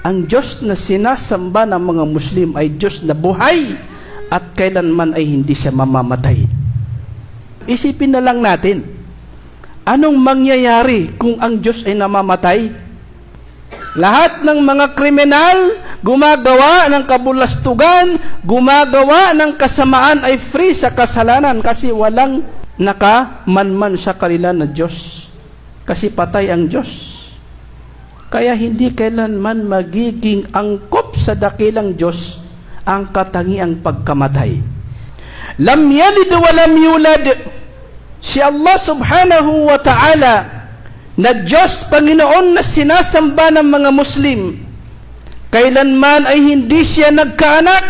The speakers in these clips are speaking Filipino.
ang Diyos na sinasamba ng mga Muslim ay Diyos na buhay at kailanman ay hindi siya mamamatay. Isipin na lang natin, anong mangyayari kung ang Diyos ay namamatay? Lahat ng mga kriminal, gumagawa ng kabulastugan, gumagawa ng kasamaan ay free sa kasalanan kasi walang nakamanman sa kanila na Diyos. Kasi patay ang Diyos. Kaya hindi kailanman magiging angkop sa dakilang Diyos ang katangiang pagkamatay. Lam yalid wa lam yulad. Si Allah subhanahu wa ta'ala na Diyos Panginoon na sinasamba ng mga Muslim, kailanman ay hindi siya nagkaanak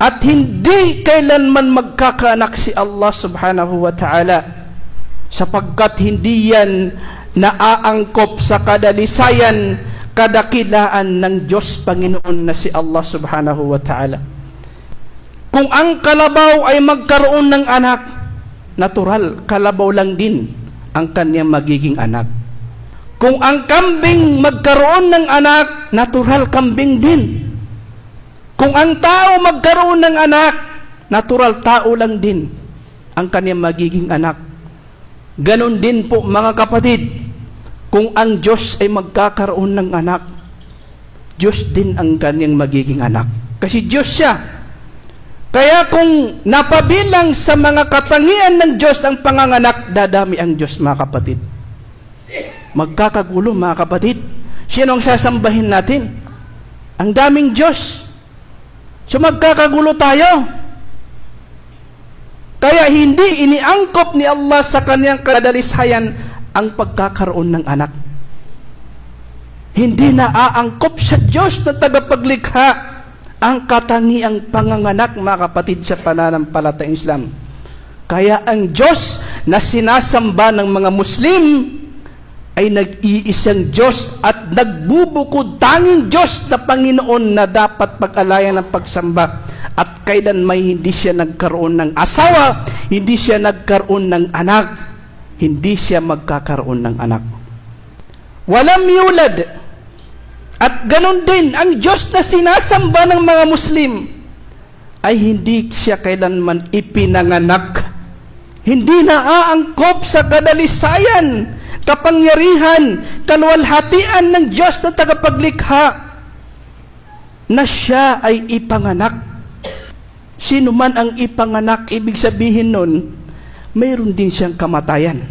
at hindi kailanman magkakaanak si Allah subhanahu wa ta'ala sapagkat hindi yan naaangkop sa kadalisayan kadakilaan ng Diyos Panginoon na si Allah subhanahu wa ta'ala. Kung ang kalabaw ay magkaroon ng anak, natural, kalabaw lang din ang kanyang magiging anak. Kung ang kambing magkaroon ng anak, natural kambing din. Kung ang tao magkaroon ng anak, natural tao lang din ang kanyang magiging anak. Ganon din po mga kapatid, kung ang Diyos ay magkakaroon ng anak, Diyos din ang kanyang magiging anak. Kasi Diyos siya. Kaya kung napabilang sa mga katangian ng Diyos ang panganganak, dadami ang Diyos mga kapatid. Magkakagulo mga kapatid. Sino ang sasambahin natin? Ang daming Diyos. So magkakagulo tayo. Kaya hindi iniangkop ni Allah sa kanyang kadalishayan ang pagkakaroon ng anak. Hindi na aangkop sa Diyos na tagapaglikha ang katangiang panganganak mga kapatid sa pananampalatayang Islam. Kaya ang Diyos na sinasamba ng mga Muslim ay nag-iisang Diyos at nagbubukod tanging Diyos na Panginoon na dapat pag-alayan ng pagsamba at kailan may hindi siya nagkaroon ng asawa, hindi siya nagkaroon ng anak, hindi siya magkakaroon ng anak. Walang yulad. At ganun din, ang Diyos na sinasamba ng mga Muslim ay hindi siya kailanman ipinanganak. Hindi naaangkop sa kadalisayan, kapangyarihan, kalwalhatian ng Diyos na tagapaglikha na siya ay ipanganak. Sino man ang ipanganak, ibig sabihin nun, mayroon din siyang kamatayan.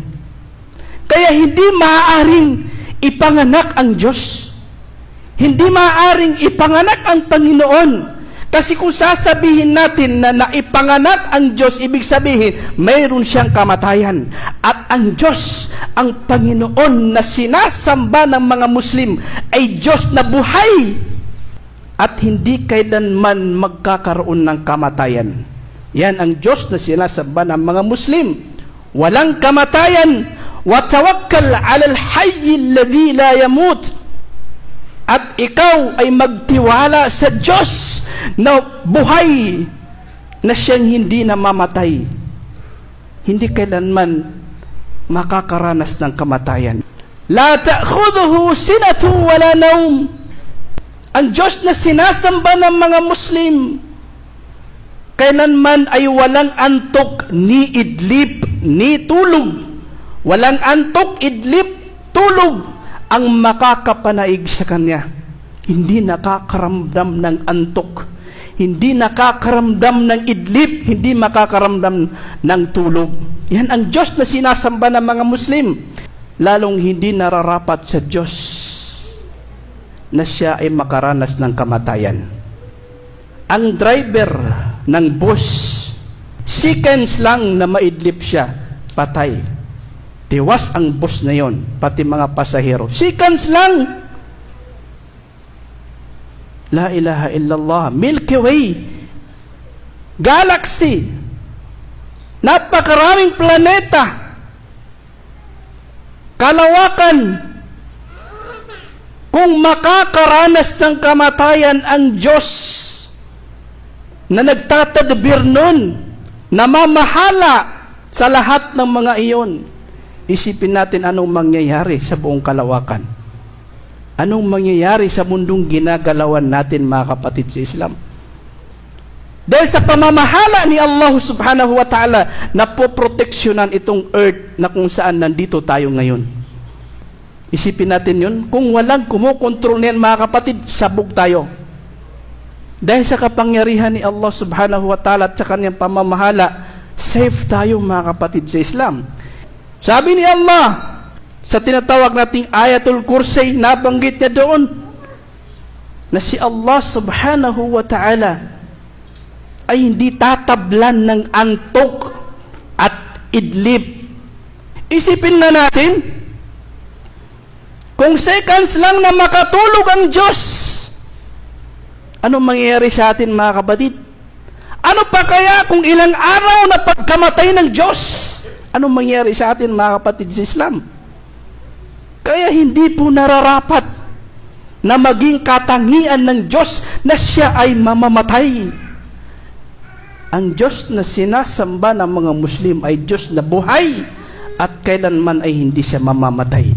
Kaya hindi maaaring ipanganak ang Diyos. Hindi maaaring ipanganak ang Panginoon. Kasi kung sasabihin natin na naipanganak ang Diyos, ibig sabihin, mayroon siyang kamatayan. At ang Diyos, ang Panginoon na sinasamba ng mga Muslim, ay Diyos na buhay at hindi kailanman magkakaroon ng kamatayan. Yan ang Diyos na sinasamba ng mga Muslim. Walang kamatayan. Watawakkal alal hayy alladhi la yamut. At ikaw ay magtiwala sa Diyos na buhay na siyang hindi namamatay. Hindi kailanman makakaranas ng kamatayan. La ta'khudhuhu sinatu wala naum. Ang Diyos na sinasamba ng mga Muslim, kailanman ay walang antok ni idlip ni tulog. Walang antok, idlip, tulog ang makakapanaig sa Kanya. Hindi nakakaramdam ng antok. Hindi nakakaramdam ng idlip. Hindi makakaramdam ng tulog. Yan ang Diyos na sinasamba ng mga Muslim. Lalong hindi nararapat sa Diyos na siya ay makaranas ng kamatayan. Ang driver ng bus, seconds lang na maidlip siya, patay. Tiwas ang bus na yon, pati mga pasahero. Seconds lang! La ilaha illallah. Milky Way. Galaxy. Napakaraming planeta. Kalawakan. Kung makakaranas ng kamatayan ang Diyos na nagtatadbir nun, namamahala sa lahat ng mga iyon, isipin natin anong mangyayari sa buong kalawakan. Anong mangyayari sa mundong ginagalawan natin mga kapatid sa Islam? Dahil sa pamamahala ni Allah subhanahu wa ta'ala na poproteksyonan itong earth na kung saan nandito tayo ngayon. Isipin natin yun, kung walang kumukontrol niyan mga kapatid, sabog tayo. Dahil sa kapangyarihan ni Allah subhanahu wa ta'ala at sa kanyang pamamahala, safe tayo mga kapatid sa Islam. Sabi ni Allah, sa tinatawag nating ayatul kursi, nabanggit niya doon, na si Allah subhanahu wa ta'ala ay hindi tatablan ng antok at idlip. Isipin na natin, kung seconds lang na makatulog ang Diyos, anong mangyayari sa atin mga kapatid? Ano pa kaya kung ilang araw na pagkamatay ng Diyos? Anong mangyayari sa atin mga kapatid sa Islam? Kaya hindi po nararapat na maging katangian ng Diyos na siya ay mamamatay. Ang Diyos na sinasamba ng mga Muslim ay Diyos na buhay at kailanman ay hindi siya mamamatay.